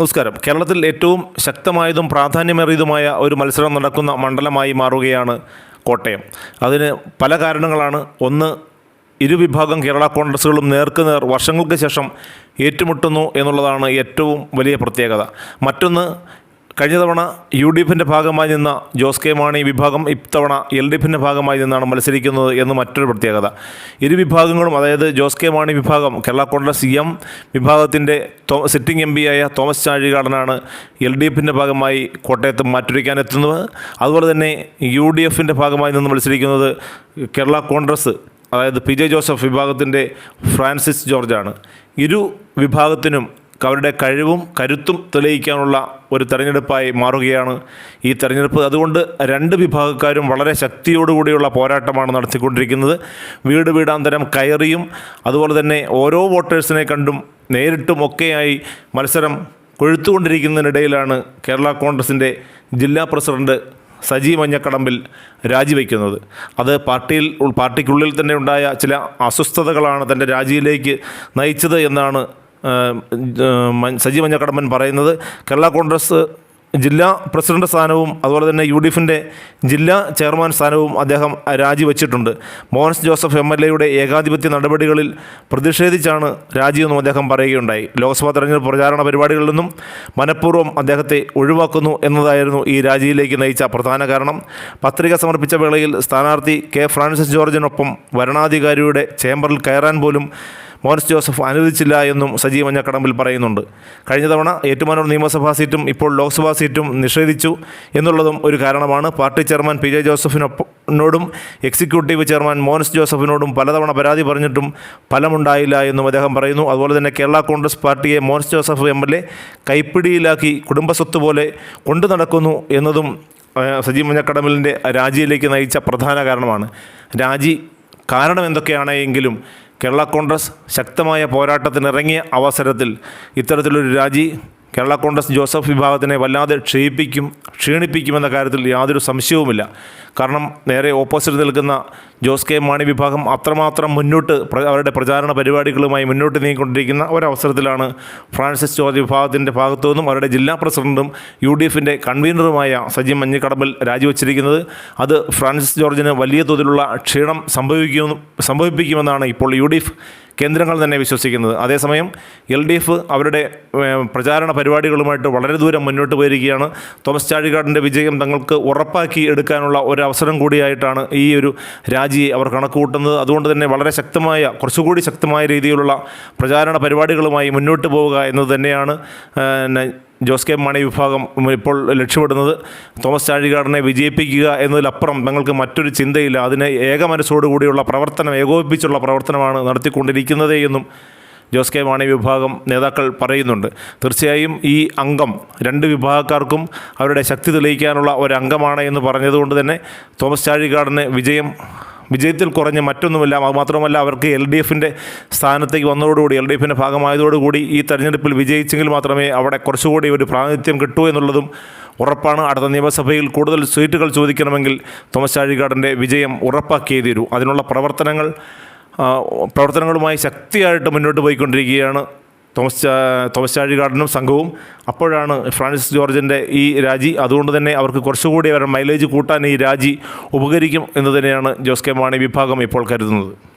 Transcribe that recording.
നമസ്കാരം. കേരളത്തിൽ ഏറ്റവും ശക്തമായതും പ്രാധാന്യമേറിയതുമായ ഒരു മത്സരം നടക്കുന്ന മണ്ഡലമായി മാറുകയാണ് കോട്ടയം. അതിന് പല കാരണങ്ങളാണ്. ഒന്ന് ഇരുവിഭാഗം കേരള കോൺഗ്രസുകളും നേർക്കുനേർ വർഷങ്ങൾക്ക് ശേഷം ഏറ്റുമുട്ടുന്നു എന്നുള്ളതാണ് ഏറ്റവും വലിയ പ്രത്യേകത. മറ്റൊന്ന് കഴിഞ്ഞ തവണ യു ഡി എഫിന്റെ ഭാഗമായി നിന്ന ജോസ് കെ മാണി വിഭാഗം ഇത്തവണ എൽ ഡി എഫിന്റെ ഭാഗമായി നിന്നാണ് മത്സരിക്കുന്നത് എന്ന് മറ്റൊരു പ്രത്യേകത. ഇരു വിഭാഗങ്ങളും അതായത് ജോസ് കെ മാണി വിഭാഗം കേരള കോൺഗ്രസ് എം വിഭാഗത്തിന്റെ സിറ്റിംഗ് എം പിയായ തോമസ് ചാഴികാടനാണ് എൽ ഡി എഫിന്റെ ഭാഗമായി കോട്ടയത്ത് മാറ്റുരയ്ക്കാനെത്തുന്നത് അതുപോലെ തന്നെ യു ഡി എഫിന്റെ ഭാഗമായി നിന്ന് മത്സരിക്കുന്നത് കേരള കോൺഗ്രസ് അതായത് പി ജെ ജോസഫ് വിഭാഗത്തിന്റെ ഫ്രാൻസിസ് ജോർജാണ്. ഇരു വിഭാഗത്തിനും അവരുടെ കഴിവും കരുത്തും തെളിയിക്കാനുള്ള ഒരു തെരഞ്ഞെടുപ്പായി മാറുകയാണ് ഈ തെരഞ്ഞെടുപ്പ്. അതുകൊണ്ട് രണ്ട് വിഭാഗക്കാരും വളരെ ശക്തിയോടുകൂടിയുള്ള പോരാട്ടമാണ് നടത്തിക്കൊണ്ടിരിക്കുന്നത്. വീട് വീടാന്തരം കയറിയും അതുപോലെ തന്നെ ഓരോ വോട്ടേഴ്സിനെ കണ്ടും നേരിട്ടും ഒക്കെയായി മത്സരം കൊഴുത്തുകൊണ്ടിരിക്കുന്നതിനിടയിലാണ് കേരള കോൺഗ്രസിന്റെ ജില്ലാ പ്രസിഡന്റ് സജി മഞ്ഞക്കടമ്പിൽ രാജിവെക്കുന്നത്. അത് പാർട്ടിയിൽ പാർട്ടിക്കുള്ളിൽ തന്നെ ഉണ്ടായ ചില അസ്വസ്ഥതകളാണ് തന്റെ രാജിയിലേക്ക് നയിച്ചത് എന്നാണ് സജി മഞ്ഞക്കടമ്പൻ പറയുന്നത് കേരള കോൺഗ്രസ് ജില്ലാ പ്രസിഡന്റ് സ്ഥാനവും അതുപോലെ തന്നെ യു ഡി എഫിന്റെ ജില്ലാ ചെയർമാൻ സ്ഥാനവും അദ്ദേഹം രാജിവെച്ചിട്ടുണ്ട്. മോഹൻസ് ജോസഫ് എം എൽ എയുടെ ഏകാധിപത്യ നടപടികളിൽ പ്രതിഷേധിച്ചാണ് രാജിയെന്നും അദ്ദേഹം പറയുകയുണ്ടായി. ലോക്സഭാ തെരഞ്ഞെടുപ്പ് പ്രചാരണ പരിപാടികളിൽ നിന്നും മനഃപൂർവം അദ്ദേഹത്തെ ഒഴിവാക്കുന്നു എന്നതായിരുന്നു ഈ രാജിയിലേക്ക് നയിച്ച പ്രധാന കാരണം. പത്രിക സമർപ്പിച്ച വേളയിൽ സ്ഥാനാർത്ഥി കെ ഫ്രാൻസിസ് ജോർജിനൊപ്പം വരണാധികാരിയുടെ ചേംബറിൽ കയറാൻ പോലും മോൻസ് ജോസഫ് അനുവദിച്ചില്ല എന്നും സജീവ് മഞ്ഞക്കടമ്പിൽ പറയുന്നുണ്ട്. കഴിഞ്ഞ തവണ ഏറ്റുമാനൂർ നിയമസഭാ സീറ്റും ഇപ്പോൾ ലോക്സഭാ സീറ്റും നിഷേധിച്ചു എന്നുള്ളതും ഒരു കാരണമാണ്. പാർട്ടി ചെയർമാൻ പി ജെ ജോസഫിനോടും എക്സിക്യൂട്ടീവ് ചെയർമാൻ മോൻസ് ജോസഫിനോടും പലതവണ പരാതി പറഞ്ഞിട്ടും ഫലമുണ്ടായില്ല എന്നും അദ്ദേഹം പറയുന്നു. അതുപോലെ തന്നെ കേരള കോൺഗ്രസ് പാർട്ടിയെ Mons Joseph M L A കൈപ്പിടിയിലാക്കി കുടുംബസ്വത്ത് പോലെ കൊണ്ടു നടക്കുന്നു എന്നതും സജീവ് മഞ്ഞക്കടമലിന്റെ രാജിയിലേക്ക് നയിച്ച പ്രധാന കാരണമാണ്. രാജി കാരണം എന്തൊക്കെയാണ് എങ്കിലും കേരള കോൺഗ്രസ് ശക്തമായ പോരാട്ടത്തിനിറങ്ങിയ അവസരത്തിൽ ഇത്തരത്തിലൊരു രാജി കേരള കോൺഗ്രസ് ജോസഫ് വിഭാഗത്തിനെ വല്ലാതെ ക്ഷയിപ്പിക്കും ക്ഷീണിപ്പിക്കുമെന്ന കാര്യത്തിൽ യാതൊരു സംശയവുമില്ല. കാരണം നേരെ ഓപ്പോസിറ്റ് നിൽക്കുന്ന ജോസ് കെ മാണി വിഭാഗം അത്രമാത്രം മുന്നോട്ട് അവരുടെ പ്രചാരണ പരിപാടികളുമായി മുന്നോട്ട് നീങ്ങിക്കൊണ്ടിരിക്കുന്ന ഒരവസരത്തിലാണ് ഫ്രാൻസിസ് ജോർജ് വിഭാഗത്തിന്റെ ഭാഗത്തു നിന്നും അവരുടെ ജില്ലാ പ്രസിഡന്റും യു ഡി എഫിന്റെ കൺവീനറുമായ സജി മഞ്ഞിക്കടമ്പിൽ രാജിവെച്ചിരിക്കുന്നത്. അത് ഫ്രാൻസിസ് ജോർജിന് വലിയ തോതിലുള്ള ക്ഷീണം സംഭവിക്കും സംഭവിപ്പിക്കുമെന്നാണ് ഇപ്പോൾ യു ഡി എഫ് കേന്ദ്രങ്ങൾ തന്നെ വിശ്വസിക്കുന്നത്. അതേസമയം എൽ ഡി എഫ് അവരുടെ പ്രചാരണ പരിപാടികളുമായിട്ട് വളരെ ദൂരം മുന്നോട്ട് പോയിരിക്കുകയാണ്. തോമസ് ചാഴികാടിന്റെ വിജയം തങ്ങൾക്ക് ഉറപ്പാക്കി എടുക്കാനുള്ള ഒരു അവസരം കൂടിയായിട്ടാണ് ഈ ഒരു രാജിയെ അവർ കണക്ക് കൂട്ടുന്നത് അതുകൊണ്ട് തന്നെ വളരെ ശക്തമായ കുറച്ചുകൂടി ശക്തമായ രീതിയിലുള്ള പ്രചാരണ പരിപാടികളുമായി മുന്നോട്ട് പോവുക എന്നത് തന്നെയാണ് ജോസ് കെ മാണി വിഭാഗം ഇപ്പോൾ ലക്ഷ്യമിടുന്നത്. തോമസ് ചാഴികാടനെ വിജയിപ്പിക്കുക എന്നതിലപ്പുറം തങ്ങൾക്ക് മറ്റൊരു ചിന്തയില്ല. അതിനെ ഏക ഏകമനസ്സോടുകൂടിയുള്ള പ്രവർത്തനം ഏകോപിപ്പിച്ചുള്ള പ്രവർത്തനമാണ് നടത്തിക്കൊണ്ടിരിക്കുന്നത് എന്നും ജോസ് കെ മാണി വിഭാഗം നേതാക്കൾ പറയുന്നുണ്ട്. തീർച്ചയായും ഈ അംഗം രണ്ട് വിഭാഗക്കാർക്കും അവരുടെ ശക്തി തെളിയിക്കാനുള്ള ഒരു അംഗമാണ് എന്ന് പറഞ്ഞതുകൊണ്ട് തന്നെ തോമസ് ചാഴികാടന് വിജയം വിജയത്തിൽ കുറഞ്ഞ മറ്റൊന്നുമില്ല അതുമാത്രമല്ല അവർക്ക് എൽ ഡി എഫിന്റെ സ്ഥാനത്തേക്ക് വന്നതോടുകൂടി എൽ ഡി എഫിന്റെ ഭാഗമായതോടുകൂടി ഈ തെരഞ്ഞെടുപ്പിൽ വിജയിച്ചെങ്കിൽ മാത്രമേ അവിടെ കുറച്ചുകൂടി ഒരു പ്രാതിനിധ്യം കിട്ടൂ എന്നുള്ളതും ഉറപ്പാണ്. അടുത്ത നിയമസഭയിൽ കൂടുതൽ സീറ്റുകൾ ചോദിക്കണമെങ്കിൽ തോമസ് ചാഴികാടന്റെ വിജയം ഉറപ്പാക്കിയേ തീരൂ. അതിനുള്ള പ്രവർത്തനങ്ങൾ പ്രവർത്തനങ്ങളുമായി ശക്തിയായിട്ട് മുന്നോട്ട് പോയിക്കൊണ്ടിരിക്കുകയാണ് തോമസ് ചാ- തോമസ് ചാഴികാടനും സംഘവും അപ്പോഴാണ് ഫ്രാൻസിസ് ജോർജിന്റെ ഈ രാജി. അതുകൊണ്ട് തന്നെ അവർക്ക് കുറച്ചുകൂടി അവരുടെ മൈലേജ് കൂട്ടാൻ ഈ രാജി ഉപകരിക്കും എന്ന് തന്നെയാണ് ജോസ് കെ മാണി വിഭാഗം ഇപ്പോൾ കരുതുന്നത്.